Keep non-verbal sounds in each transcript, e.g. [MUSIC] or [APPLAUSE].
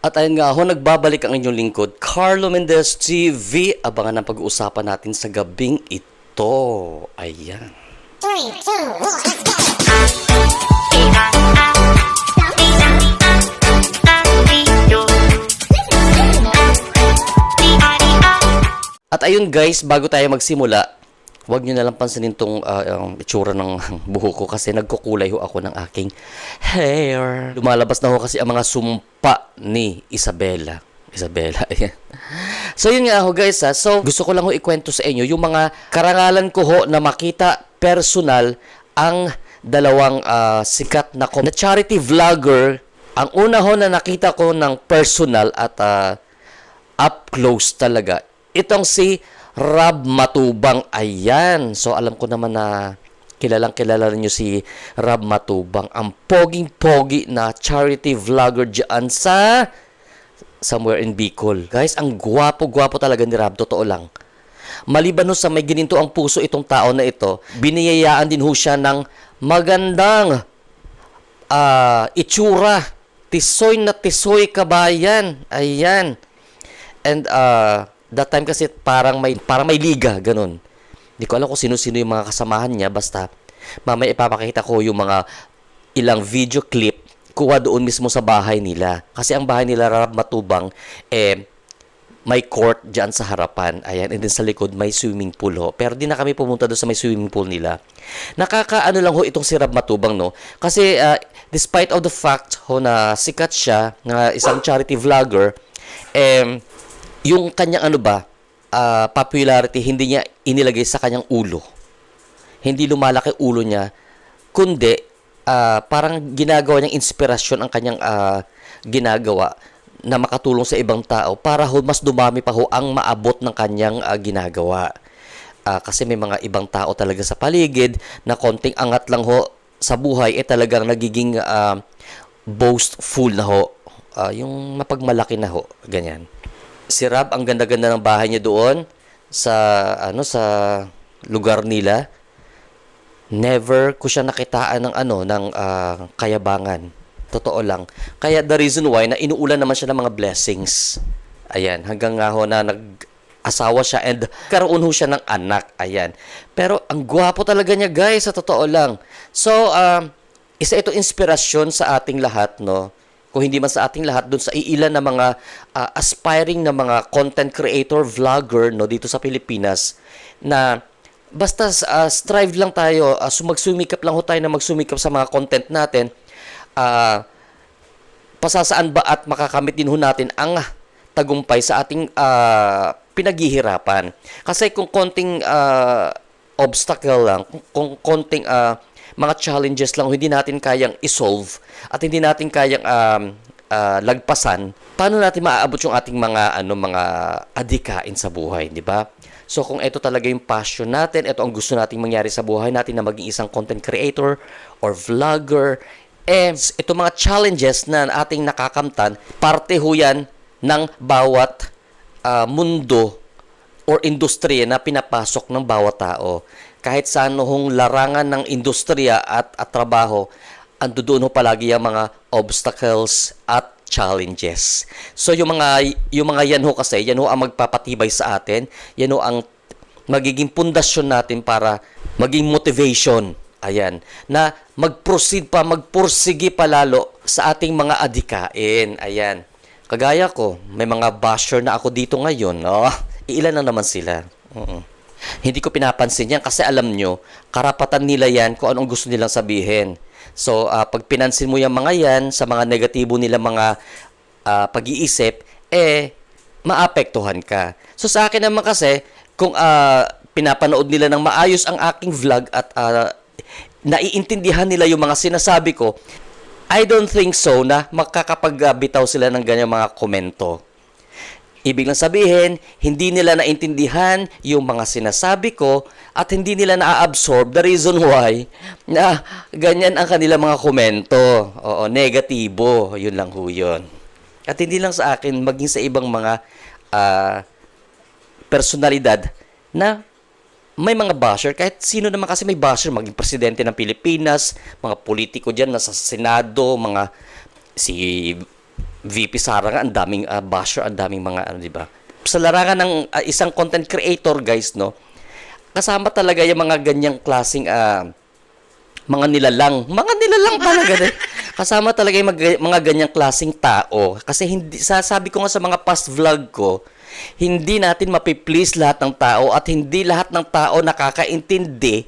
At ayun nga ho, nagbabalik ang inyong lingkod, Carlo Mendez TV. Abangan ang pag-uusapan natin sa gabing ito. Ayan. Three, two, one, let's go! At ayun guys, bago tayo magsimula, huwag nyo nalang pansinin tong ah, ang itsura ng [LAUGHS] buho ko kasi nagkukulay ho ako ng aking hair. Lumalabas na ho kasi ang mga sumpa ni. Isabella, [LAUGHS] ayan. So yun nga ho guys ha. So gusto ko lang ho ikwento sa inyo yung mga karangalan ko ho na makita personal ang dalawang ah, sikat na, na charity vlogger. Ang una ho na nakita ko ng personal at ah, up close talaga. Itong si Rab Matubang. Ayan. So, alam ko naman na kilalang kilala niyo si Rab Matubang. Ang poging-pogi na charity vlogger dyan sa somewhere in Bicol. Guys, ang gwapo-gwapo talaga ni Rab. Totoo lang. Maliban no sa may gininto ang puso itong tao na ito, biniyayaan din ho siya ng magandang ah, itsura. Tisoy na tisoy kabayan. Ayan. And uh, that time kasi parang may parang may liga ganun. Hindi ko alam kung sino-sino yung mga kasamahan niya basta mamaya ipapakita ko yung mga ilang video clip kuha doon mismo sa bahay nila. Kasi ang bahay nila Rab Matubang eh may court dyan sa harapan. Ayan, and then sa likod may swimming pool ho. Pero di na kami pumunta doon sa may swimming pool nila. Nakakaano lang ho itong si Rab Matubang, no? Kasi uh, despite of the fact ho na sikat siya, na isang charity vlogger, eh, yung kanyang ano ba, ah, popularity, hindi niya inilagay sa kanyang ulo. Hindi lumalaki ulo niya, kundi ah, parang ginagawa niyang inspirasyon ang kanyang ah, ginagawa na makatulong sa ibang tao para ho mas dumami pa ho ang maabot ng kanyang ah, ginagawa. Ah, kasi may mga ibang tao talaga sa paligid na konting angat lang ho sa buhay eh talagang nagiging ah, boastful na ho. Ah, yung mapagmalaki na ho, ganyan. Si Rab, ang ganda-ganda ng bahay niya doon sa ano sa lugar nila. Never ko siya nakitaan ng ano ng ah, kayabangan. Totoo lang. Kaya the reason why na inuulan naman siya ng mga blessings. Ayan, hanggang nga ho na nag asawa siya and karoon ho siya ng anak. Ayan. Pero ang gwapo talaga niya guys, sa totoo lang. So, um, isa ito inspirasyon sa ating lahat, no? Kung hindi man sa ating lahat, dun sa iilan na mga ah, aspiring na mga content creator, vlogger, no, dito sa Pilipinas, na basta ah, strive lang tayo, uh, magsumikap lang ho tayo na magsumikap sa mga content natin, ah, pasasaan ba at makakamit din ho natin ang tagumpay sa ating ah, pinaghihirapan. Kasi kung konting ah, obstacle lang, kung, konting ah, mga challenges lang hindi natin kayang isolve at hindi natin kayang um, ah, lagpasan, paano natin maaabot yung ating mga ano mga adikain sa buhay, di ba? So kung ito talaga yung passion natin, ito ang gusto nating mangyari sa buhay natin na maging isang content creator or vlogger, eh, ito mga challenges na ating nakakamtan, parte ho yan ng bawat ah, mundo or industriya na pinapasok ng bawat tao. Kahit sa anong larangan ng industriya at, at trabaho, ando doon palagi yung mga obstacles at challenges. So yung mga yung mga yan ho kasi, yan ho ang magpapatibay sa atin. Yan ho ang magiging pundasyon natin para maging motivation. Ayan. Na mag-proceed pa, magpursige pa lalo sa ating mga adikain. Ayan. Kagaya ko, may mga basher na ako dito ngayon. No? Iilan na naman sila. Oo. Hindi ko pinapansin yan kasi alam nyo, karapatan nila yan kung anong gusto nilang sabihin. So, ah, pag pinansin mo yung mga yan sa mga negatibo nila mga ah, pag-iisip, eh, maapektuhan ka. So, sa akin naman kasi, kung ah, pinapanood nila ng maayos ang aking vlog at ah, naiintindihan nila yung mga sinasabi ko, I don't think so na makakapagbitaw sila ng ganyan mga komento. Ibig lang sabihin, hindi nila naintindihan yung mga sinasabi ko at hindi nila na-absorb the reason why na ganyan ang kanila mga komento. Oo, negatibo. Yun lang ho yun. At hindi lang sa akin, maging sa ibang mga ah, personalidad na may mga basher, kahit sino naman kasi may basher, maging presidente ng Pilipinas, mga politiko dyan, nasa Senado, mga si VP Sara nga, ang daming uh, basher, ang daming mga ano, di ba? Sa larangan ng ah, isang content creator, guys, no? Kasama talaga yung mga ganyang klaseng ah, mga nilalang. Mga nilalang talaga din. [LAUGHS] Kasama talaga yung mga, mga ganyang klaseng tao. Kasi hindi, sasabi ko nga sa mga past vlog ko, hindi natin mapiplease lahat ng tao at hindi lahat ng tao nakakaintindi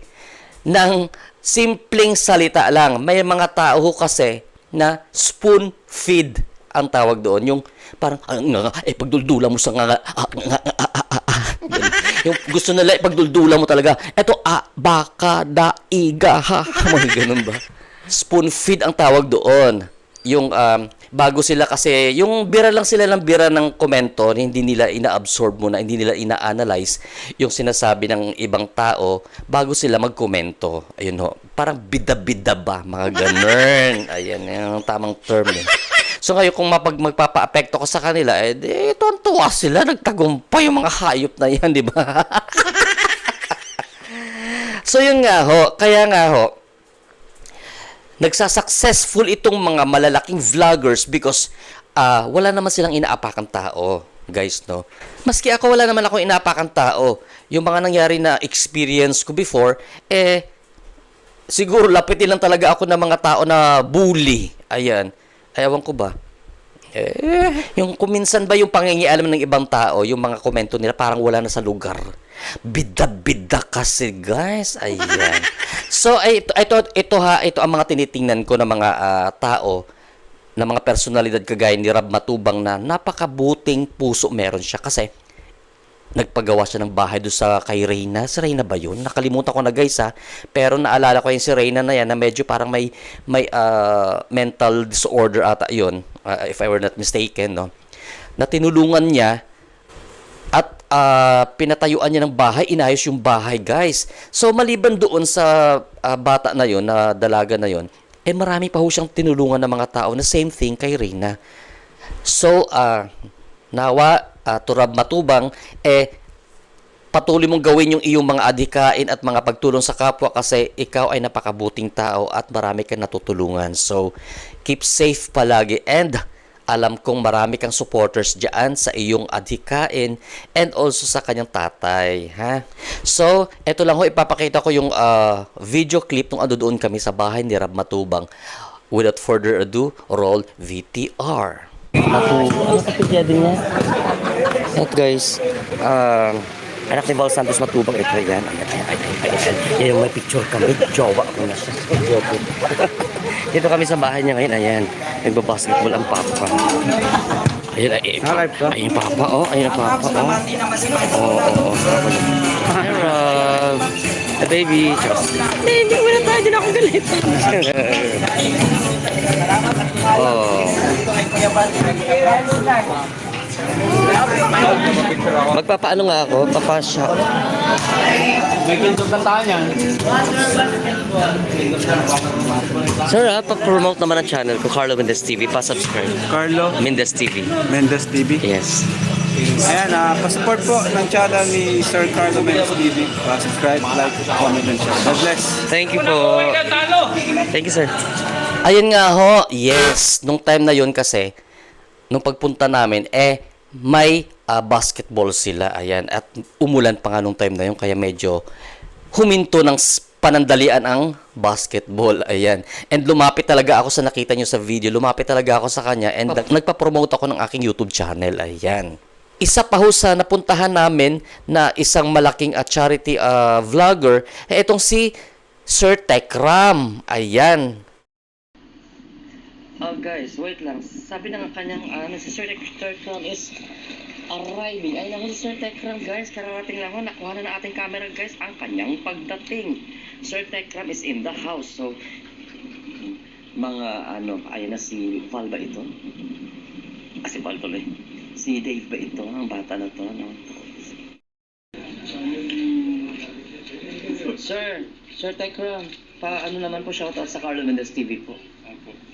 ng simpleng salita lang. May mga tao kasi na spoon feed ang tawag doon. Yung parang, ah, nga, eh, pagduldula mo sa nga, nga, ah, nga, nga, ah, ah, ah, ah. [LAUGHS] Yung gusto nila, ipagduldula mo talaga. Eto, ah, baka, daiga, ha. [LAUGHS] Mga ganun ba? Spoon feed ang tawag doon. Yung, um, bago sila kasi, yung bira lang sila ng bira ng komento, hindi nila ina-absorb muna, hindi nila ina-analyze yung sinasabi ng ibang tao bago sila magkomento. Ayun ho, parang bida-bida ba, mga ganun. Ayan, yung tamang term eh. So ngayon kung mapag magpapa-apekto ko sa kanila, eh, di, tuwan-tuwa sila, nagtagumpay yung mga hayop na yan, [LAUGHS] di ba? so yun nga ho, kaya nga ho, nagsasuccessful itong mga malalaking vloggers because ah, wala naman silang inaapakang tao, guys, no? Maski ako, wala naman akong inaapakang tao. Yung mga nangyari na experience ko before, eh, siguro lapitin lang talaga ako ng mga tao na bully. Ayan. Ayawan ko ba? Eh, yung kuminsan ba yung pangingialam ng ibang tao, yung mga komento nila parang wala na sa lugar. Bida-bida kasi, guys. Ayan. So, ay, ito, ito, ito ha, ito ang mga tinitingnan ko ng mga ah, tao, ng mga personalidad kagaya ni Rab Matubang na napakabuting puso meron siya kasi nagpagawa siya ng bahay doon sa kay Reyna. Si Reyna ba yun? Nakalimutan ko na guys ha. Pero naalala ko yung si Reyna na yan na medyo parang may, may ah, mental disorder ata yun. ah, if I were not mistaken, no? Na tinulungan niya at ah, pinatayuan niya ng bahay, inayos yung bahay, guys. So maliban doon sa ah, bata na yon, na dalaga na yon, eh marami pa ho siyang tinulungan ng mga tao na same thing kay Reyna. So, ah, nawa, uh, turab matubang, eh, patuloy mong gawin yung iyong mga adhikain at mga pagtulong sa kapwa kasi ikaw ay napakabuting tao at marami kang natutulungan. So, keep safe palagi and alam kong marami kang supporters dyan sa iyong adhikain and also sa kanyang tatay. Ha? So, eto lang ho, ipapakita ko yung ah, video clip nung ando doon kami sa bahay ni Rab Matubang. Without further ado, roll VTR. Matubang. Ano kapitiyado niya? At guys, um, anak ni Val Santos Matubang, ito yan. Ayan, ayan, ayan, ayan, ayan. Yan yung may picture kami. Jowa ko na siya. [LAUGHS] Dito kami sa bahay niya ngayon. Ayan, nagbabasketball ang papa. Ayan, ay, ay, ay, papa, oh. Ayan ang papa, oh. Oo, oo, oo. Hi, Rob. The baby. Hindi, hindi mo na tayo. Na ako galit. [LAUGHS] oh. Magpapaano nga ako? Papasya. May kintok na tayo niyan. Sir, ha, pa-promote naman ang channel ko, Carlo Mendez TV. Pa-subscribe. Carlo Mendez TV. Mendes TV. Yes. Ayan, ah, pa-support po ng channel ni Sir Carlo Mendes TV. Pa-subscribe, like, comment, and share. God bless. Thank you po. Thank you, sir. Ayun nga ho, yes. Nung time na yun kasi, nung pagpunta namin, eh, may ah, basketball sila. Ayan. At umulan pa nga nung time na yun, kaya medyo huminto ng panandalian ang basketball. Ayan. And lumapit talaga ako sa nakita nyo sa video. Lumapit talaga ako sa kanya and nag- nagpa-promote ako ng aking YouTube channel. Ayan. Isa pa ho sa napuntahan namin na isang malaking ah, charity ah, vlogger, eh, itong si Sir Tekram. Ayan. Oh guys, wait lang. Sabi ng kanyang ano, si Sir Tekram is arriving. Ay naku si Sir Tekram guys, kararating lang ho. Nakuha na ng ating camera guys ang kanyang pagdating. Sir Tekram is in the house. So, mga ano, ayun na si Val ba ito? Ah, si Val tuloy. Si Dave ba ito? Ang bata na to, no? Sir, Sir Tekram, pa ano naman po shoutout sa Carlo Mendez TV po.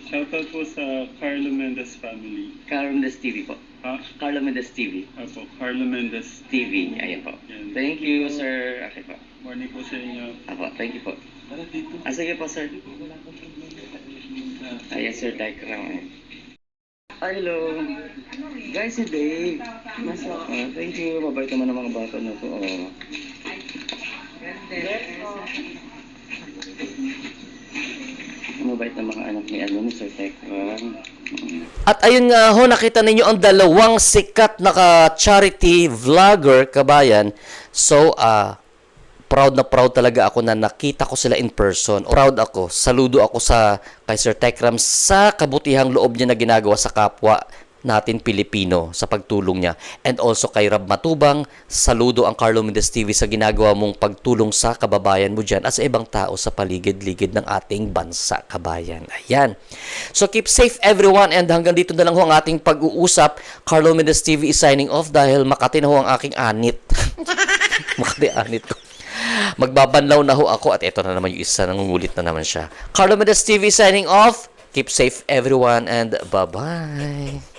Shoutout po sa Carlo Mendez family. Carlo Mendez TV po. Ha? Carlo Mendez TV. Apo, Carlo Mendez. TV, ayan po. Yan. Thank you, sir. Okay po. Morning po sa inyo. Apo, thank you po. Tara dito. Ah, sige po, sir. Ayan, sir, Tekram. Hello. Guys, Dave. Nasa ka? Thank you. Mabait naman ang mga bata na to. Oh. Mabait na mga anak ni ano Sir Tekram. At ayun nga ho, nakita ninyo ang dalawang sikat na ka-charity vlogger, kabayan. So, ah, proud na proud talaga ako na nakita ko sila in person. Proud ako. Saludo ako sa kay Sir Tekram sa kabutihang loob niya na ginagawa sa kapwa natin Pilipino sa pagtulong niya. And also kay Rab Matubang, saludo ang Carlo Mendes TV sa ginagawa mong pagtulong sa kababayan mo dyan at sa ibang tao sa paligid-ligid ng ating bansa, kabayan. Ayan. So keep safe everyone and hanggang dito na lang ho ang ating pag-uusap. Carlo Mendes TV is signing off dahil Makati ho ang aking anit. [LAUGHS] Makati anit ko. Magbabanlaw na ho ako at ito na naman yung isa, nangungulit na naman siya. Carlo Mendes TV signing off. Keep safe everyone and bye-bye.